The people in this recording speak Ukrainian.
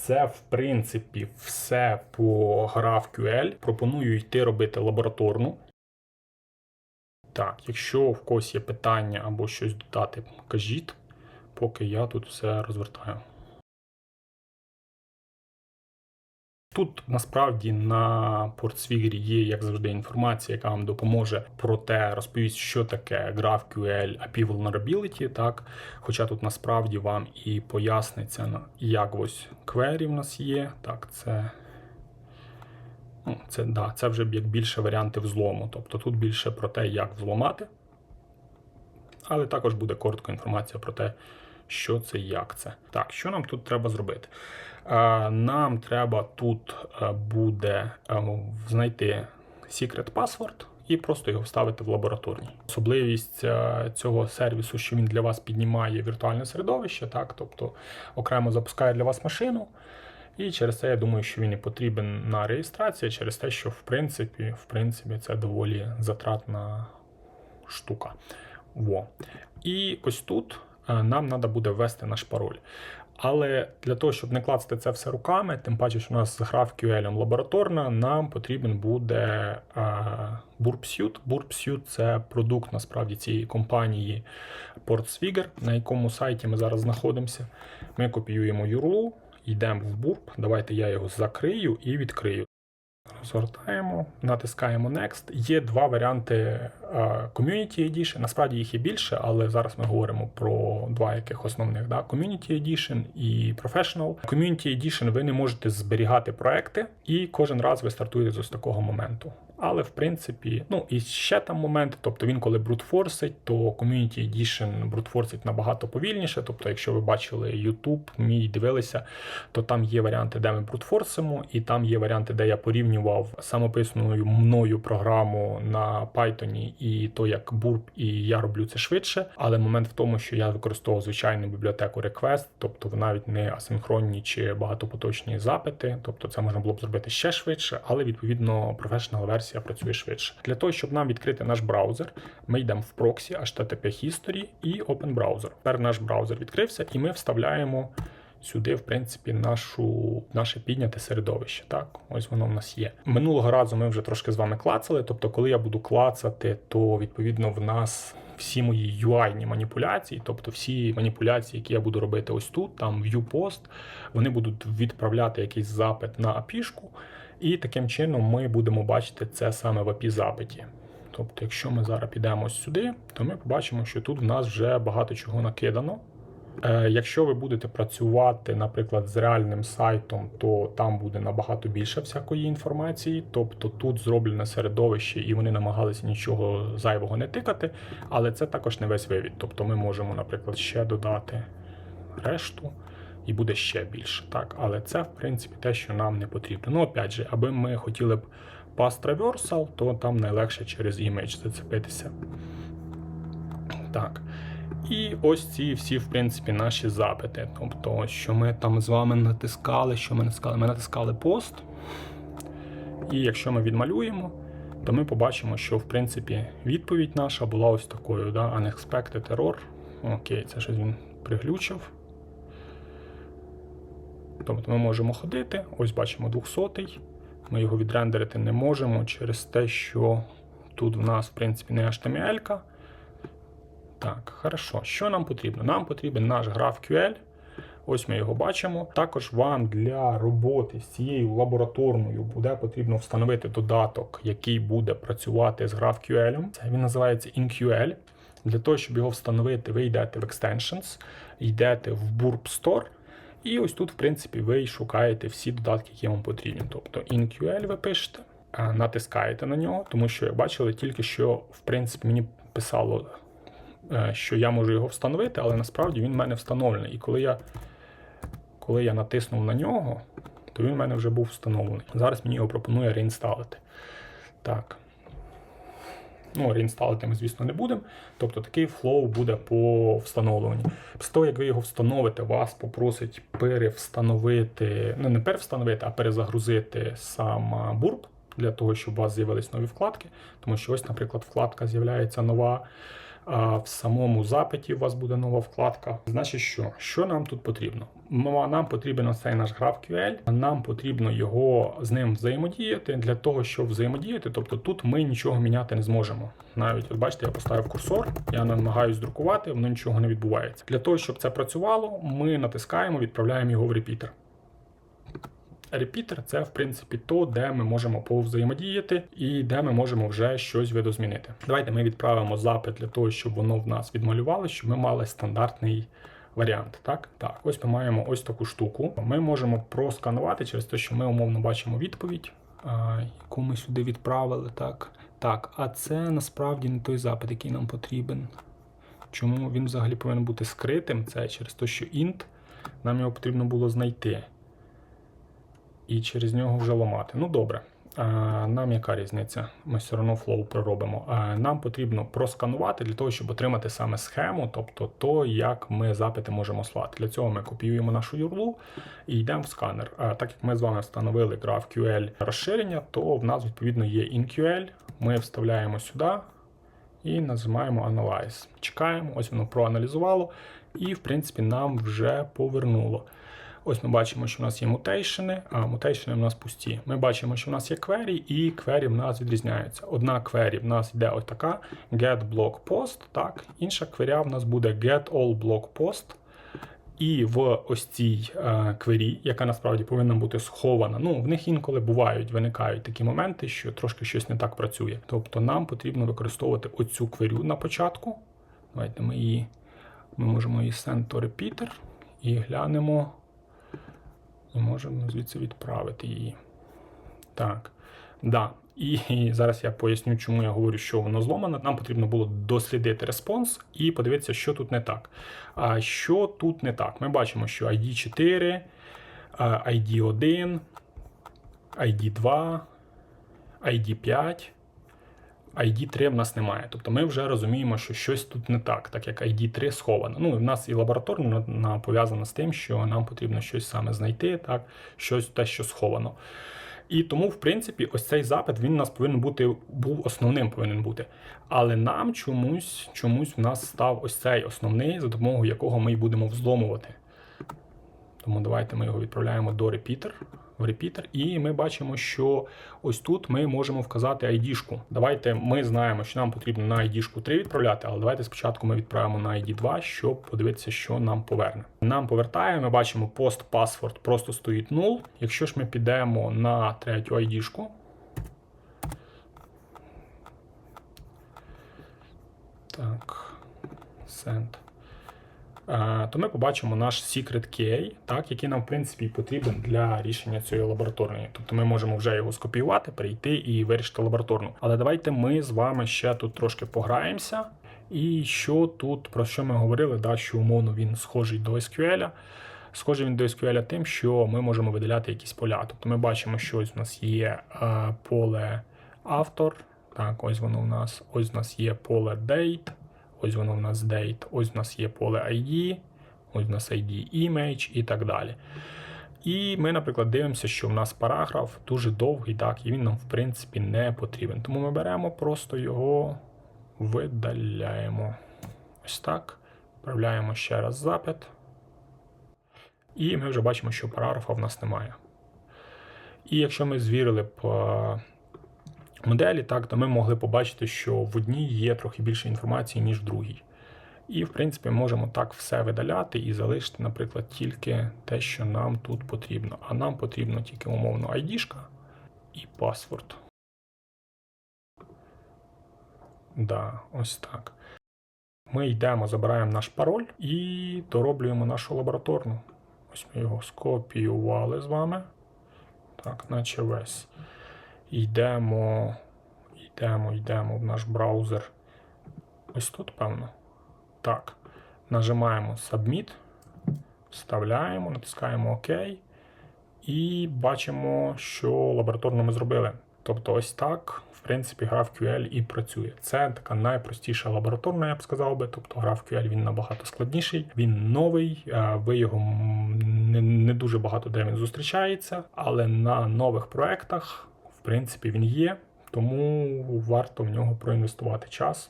це в принципі все по GraphQL. Пропоную йти робити лабораторну. Так, якщо в когось є питання або щось додати, кажіть, поки я тут все розвертаю. Тут насправді на портсвігері є, як завжди, інформація, яка вам допоможе про те, розповість, що таке GraphQL API Vulnerability, так? Хоча тут насправді вам і поясниться, як ось query в нас є. Так, це. Ну, це, да, це вже як більше варіанти взлому. Тобто тут більше про те, як взломати. Але також буде коротка інформація про те, що це як це. Так, що нам тут треба зробити? Е, Нам треба тут е, буде е, знайти secret password і просто його вставити в лабораторній. Особливість цього сервісу, що він для вас піднімає віртуальне середовище, так, тобто окремо запускає для вас машину. І через це я думаю, що він і потрібен на реєстрацію, через те, що в принципі, в принципі це доволі затратна штука. Во. І ось тут нам треба буде ввести наш пароль. Але для того, щоб не клацати це все руками, тим паче, що у нас з GraphQL лабораторна, нам потрібен буде е, BurpSuite. BurpSuite – це продукт насправді цієї компанії PortSwigger, на якому сайті ми зараз знаходимося. Ми копіюємо URL, йдемо в Burp. Давайте я його закрию і відкрию. Розгортаємо, натискаємо Next. Є два варіанти е, Community Edition. Насправді їх є більше, але зараз ми говоримо про два яких основних: да? Community Edition і Professional. Community Edition ви не можете зберігати проекти, і кожен раз ви стартуєте з ось такого моменту. Але в принципі, ну і ще там моменти, тобто він коли брутфорсить, то Community Edition брутфорсить набагато повільніше. Тобто, якщо ви бачили YouTube, мій дивилися, то там є варіанти, де ми брутфорсимо, і там є варіанти, де я порівнював самописаною мною програму на Python і то, як Burp, і я роблю це швидше. Але момент в тому, що я використовував звичайну бібліотеку Request, тобто навіть не асинхронні чи багатопоточні запити, тобто це можна було б зробити ще швидше, але відповідно професіонал версія працює швидше. Для того, щоб нам відкрити наш браузер, ми йдемо в проксі HTTP History і Open Browser. Тепер наш браузер відкрився, і ми вставляємо сюди, в принципі, нашу, наше підняте середовище. Так, ось воно в нас є. Минулого разу ми вже трошки з вами клацали. Тобто, коли я буду клацати, то відповідно в нас. Всі мої UI маніпуляції, тобто всі маніпуляції, які я буду робити ось тут, там view post, вони будуть відправляти якийсь запит на API-шку, і таким чином ми будемо бачити це саме в API запиті. Тобто, якщо ми зараз підемо сюди, то ми побачимо, що тут в нас вже багато чого накидано. Е, Якщо ви будете працювати, наприклад, з реальним сайтом, то там буде набагато більше всякої інформації. Тобто тут зроблене середовище, і вони намагалися нічого зайвого не тикати, але це також не весь вивід. Тобто ми можемо, наприклад, ще додати решту. І буде ще більше, так, але це в принципі те, що нам не потрібно. Ну, опять же, аби ми хотіли б pass traversal, то там найлегше через image зацепитися. Так. І ось ці всі, в принципі, наші запити. Тобто, що ми там з вами натискали, що ми натискали? Ми натискали пост. І якщо ми відмалюємо, то ми побачимо, що в принципі відповідь наша була ось такою: да? Unexpected error. Окей, це щось він приглючив. Тобто ми можемо ходити, ось бачимо 200 Ми його відрендерити не можемо через те, що тут в нас, в принципі, не HTML. -ка. Так, хорошо. Що нам потрібно? Нам потрібен наш GraphQL. Ось ми його бачимо. Також вам для роботи з цією лабораторною буде потрібно встановити додаток, який буде працювати з GraphQL. Він називається InQL. Для того, щоб його встановити, ви йдете в Extensions, йдете в Burp Store. І ось тут, в принципі, ви шукаєте всі додатки, які вам потрібні. Тобто InQL ви пишете, натискаєте на нього, тому що я бачили тільки що, в принципі, мені писало, що я можу його встановити, але насправді він в мене встановлений. І коли я коли я натиснув на нього, то він в мене вже був встановлений. Зараз мені його пропонує реінсталити. Так. Ну, реінсталити ми, звісно, не будемо. Тобто такий флоу буде по встановленню. Після того, як ви його встановите, вас попросить перевстановити, ну не перевстановити, а перезагрузити сам бурп для того, щоб у вас з'явились нові вкладки. Тому що ось, наприклад, вкладка з'являється нова в самому запиті у вас буде нова вкладка. Значить, що? Що нам тут потрібно? Нам потрібен цей наш GraphQL, нам потрібно його з ним взаємодіяти для того, щоб взаємодіяти. Тобто тут ми нічого міняти не зможемо. Навіть от бачите, я поставив курсор, я намагаюся друкувати, воно нічого не відбувається. Для того, щоб це працювало, ми натискаємо, відправляємо його в репітер. Репітер це в принципі то, де ми можемо повзаємодіяти і де ми можемо вже щось видозмінити. Давайте ми відправимо запит для того, щоб воно в нас відмалювало, щоб ми мали стандартний варіант. Так, так, ось ми маємо ось таку штуку. Ми можемо просканувати через те, що ми умовно бачимо відповідь, яку ми сюди відправили. Так, так, а це насправді не той запит, який нам потрібен. Чому він взагалі повинен бути скритим? Це через те, що int нам його потрібно було знайти і через нього вже ламати. Ну добре. Нам яка різниця? Ми все одно флоу проробимо. Нам потрібно просканувати для того, щоб отримати саме схему, тобто то, як ми запити можемо слати. Для цього ми копіюємо нашу URL і йдемо в сканер. Так як ми з вами встановили GraphQL розширення, то в нас відповідно є InQL. Ми вставляємо сюди і нажимаємо Analyze. Чекаємо, ось воно проаналізувало, і в принципі нам вже повернуло. Ось ми бачимо, що в нас є мутейшени, а мутейшени в нас пусті. Ми бачимо, що в нас є квері, і квері в нас відрізняються. Одна квері в нас йде ось така get block post, так, інша кверя в нас буде get all block post. І в ось цій е, квері, яка насправді повинна бути схована. Ну, в них інколи бувають, виникають такі моменти, що трошки щось не так працює. Тобто нам потрібно використовувати оцю кверю на початку. Давайте ми її ми можемо її send to repeater і глянемо. І можемо звідси відправити її. Так. Да. І, зараз я поясню, чому я говорю, що воно зломано. Нам потрібно було дослідити респонс і подивитися, що тут не так. А що тут не так? Ми бачимо, що ID 4, ID 1, ID 2, ID 5. ID 3 в нас немає. Тобто ми вже розуміємо, що щось тут не так, так як ID 3 сховано. Ну, і в нас і лабораторно пов'язано з тим, що нам потрібно щось саме знайти, так, щось те, що сховано. І тому, в принципі, ось цей запит він у нас повинен бути, був основним повинен бути. Але нам чомусь чомусь в нас став ось цей основний, за допомогою якого ми й будемо взломувати. Тому давайте ми його відправляємо до repeater, в repeater, і ми бачимо, що ось тут ми можемо вказати ID-шку. Давайте ми знаємо, що нам потрібно на ID-шку 3 відправляти, але давайте спочатку ми відправимо на ID 2, щоб подивитися, що нам поверне. Нам повертає, ми бачимо post password просто стоїть 0. Якщо ж ми підемо на третю ID-шку, так, send то ми побачимо наш secret key, так, який нам, в принципі, потрібен для рішення цієї лабораторної. Тобто ми можемо вже його скопіювати, перейти і вирішити лабораторну. Але давайте ми з вами ще тут трошки пограємося. І що тут, про що ми говорили, да, що умовно він схожий до SQL. Схожий він до SQL тим, що ми можемо виділяти якісь поля. Тобто ми бачимо, що ось у нас є е, поле автор. Так, ось воно у нас, ось у нас є поле date. Ось воно в нас date, ось в нас є поле ID, ось в нас ID image і так далі. І ми, наприклад, дивимося, що в нас параграф дуже довгий, так, і він нам, в принципі, не потрібен. Тому ми беремо, просто його видаляємо. Ось так. Вправляємо ще раз запит. І ми вже бачимо, що параграфа в нас немає. І якщо ми звірили б моделі, так, то ми могли побачити, що в одній є трохи більше інформації, ніж в другій. І, в принципі, можемо так все видаляти і залишити, наприклад, тільки те, що нам тут потрібно. А нам потрібно тільки умовно ID і паспорт. Да, ось так. Ми йдемо, забираємо наш пароль і дороблюємо нашу лабораторну. Ось ми його скопіювали з вами. Так, наче весь. Йдемо, йдемо, йдемо в наш браузер. Ось тут, певно. Так. Нажимаємо Submit, вставляємо, натискаємо ОК. І бачимо, що лабораторно ми зробили. Тобто, ось так, в принципі, GraphQL і працює. Це така найпростіша лабораторна, я б сказав би. Тобто GraphQL він набагато складніший, він новий, ви його не, не дуже багато де він зустрічається, але на нових проектах в принципі, він є, тому варто в нього проінвестувати час.